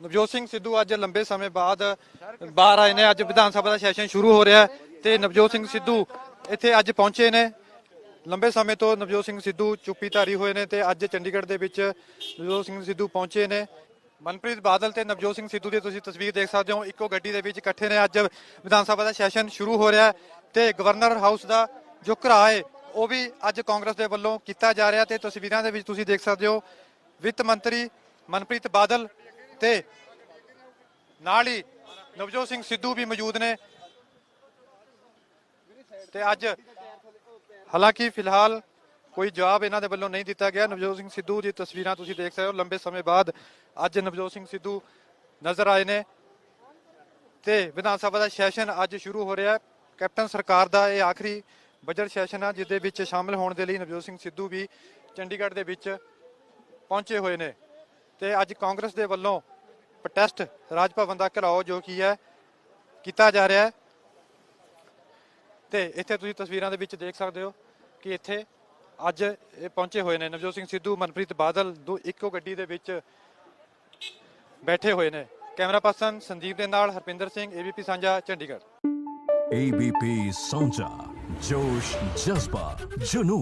ਨਵਜੋਤ ਸਿੰਘ ਸਿੱਧੂ ਅੱਜ ਲੰਬੇ ਸਮੇਂ ਬਾਅਦ ਬਾਹਰ ਆਏ ਨੇ। ਅੱਜ ਵਿਧਾਨ ਸਭਾ ਦਾ ਸੈਸ਼ਨ ਸ਼ੁਰੂ ਹੋ ਰਿਹਾ ਹੈ ਤੇ ਨਵਜੋਤ ਸਿੰਘ ਸਿੱਧੂ ਇੱਥੇ ਅੱਜ ਪਹੁੰਚੇ ਨੇ। ਲੰਬੇ ਸਮੇਂ ਤੋਂ ਨਵਜੋਤ ਸਿੰਘ ਸਿੱਧੂ ਚੁੱਪੀ ਧਾਰੀ ਹੋਏ ਨੇ ਤੇ ਅੱਜ ਚੰਡੀਗੜ੍ਹ ਦੇ ਵਿੱਚ ਨਵਜੋਤ ਸਿੰਘ ਸਿੱਧੂ ਪਹੁੰਚੇ ਨੇ। ਮਨਪ੍ਰੀਤ ਬਾਦਲ ਤੇ ਨਵਜੋਤ ਸਿੰਘ ਸਿੱਧੂ ਦੀ ਤੁਸੀਂ ਤਸਵੀਰ ਦੇਖ ਸਕਦੇ ਹੋ। ਇੱਕੋ ਗੱਡੀ ਦੇ ਵਿੱਚ ਇਕੱਠੇ ਨੇ। ਅੱਜ ਵਿਧਾਨ ਸਭਾ ਦਾ ਸੈਸ਼ਨ ਸ਼ੁਰੂ ਹੋ ਰਿਹਾ ਹੈ ਤੇ ਗਵਰਨਰ ਹਾਊਸ ਦਾ ਜੋ ਘਰਾ ਹੈ, ਉਹ ਵੀ ਅੱਜ ਕਾਂਗਰਸ ਦੇ ਵੱਲੋਂ ਕੀਤਾ ਜਾ ਰਿਹਾ ਤੇ ਤਸਵੀਰਾਂ ਦੇ ਵਿੱਚ ਤੁਸੀਂ ਦੇਖ ਸਕਦੇ ਹੋ। ਵਿੱਤ ਮੰਤਰੀ ਮਨਪ੍ਰੀਤ ਬਾਦਲ ਤੇ ਨਾਲ ਹੀ ਨਵਜੋਤ ਸਿੰਘ ਸਿੱਧੂ ਵੀ ਮੌਜੂਦ ਨੇ। ਤੇ ਅੱਜ ਹਾਲਾਂਕਿ ਫਿਲਹਾਲ ਕੋਈ ਜਵਾਬ ਇਹਨਾਂ ਦੇ ਵੱਲੋਂ ਨਹੀਂ ਦਿੱਤਾ ਗਿਆ। ਨਵਜੋਤ ਸਿੰਘ ਸਿੱਧੂ ਦੀ ਤਸਵੀਰਾਂ ਤੁਸੀਂ ਦੇਖ ਸਕਦੇ ਹੋ। ਲੰਬੇ ਸਮੇਂ ਬਾਅਦ ਅੱਜ ਨਵਜੋਤ ਸਿੰਘ ਸਿੱਧੂ ਨਜ਼ਰ ਆਏ ਨੇ। ਤੇ ਵਿਧਾਨ ਸਭਾ ਦਾ ਸੈਸ਼ਨ ਅੱਜ ਸ਼ੁਰੂ ਹੋ ਰਿਹਾ ਹੈ। ਕੈਪਟਨ ਸਰਕਾਰ ਦਾ ਇਹ ਆਖਰੀ ਬਜਟ ਸੈਸ਼ਨ ਆ, ਜਿਸ ਦੇ ਵਿੱਚ ਸ਼ਾਮਲ ਹੋਣ ਦੇ ਲਈ ਨਵਜੋਤ ਸਿੰਘ ਸਿੱਧੂ ਵੀ ਚੰਡੀਗੜ੍ਹ ਦੇ ਵਿੱਚ ਪਹੁੰਚੇ ਹੋਏ ਨੇ। ਤੇ ਅੱਜ ਕਾਂਗਰਸ ਦੇ ਵੱਲੋਂ ਪ੍ਰੋਟੈਸਟ ਰਾਜ ਭਵਨ ਦਾ ਘਿਰਾਓ ਜੋ ਕੀ ਹੈ ਕੀਤਾ ਜਾ ਰਿਹਾ ਹੈ। ਤੇ ਇੱਥੇ ਤੁਸੀਂ ਤਸਵੀਰਾਂ ਦੇ ਵਿੱਚ ਦੇਖ ਸਕਦੇ ਹੋ ਕਿ ਇੱਥੇ ਅੱਜ ਇਹ ਪਹੁੰਚੇ ਹੋਏ ਨੇ ਨਵਜੋਤ ਸਿੰਘ ਸਿੱਧੂ ਮਨਪ੍ਰੀਤ ਬਾਦਲ ਦੋ ਇੱਕੋ ਗੱਡੀ ਦੇ ਵਿੱਚ ਬੈਠੇ ਹੋਏ ਨੇ। ਕੈਮਰਾ ਪਰਸਨ ਸੰਦੀਪ ਦੇ ਨਾਲ ਹਰਪਿੰਦਰ ਸਿੰਘ ਏਬੀਪੀ ਸਾਂਝਾ Chandigarh. ABP Sonja, Josh Jazba, Junu.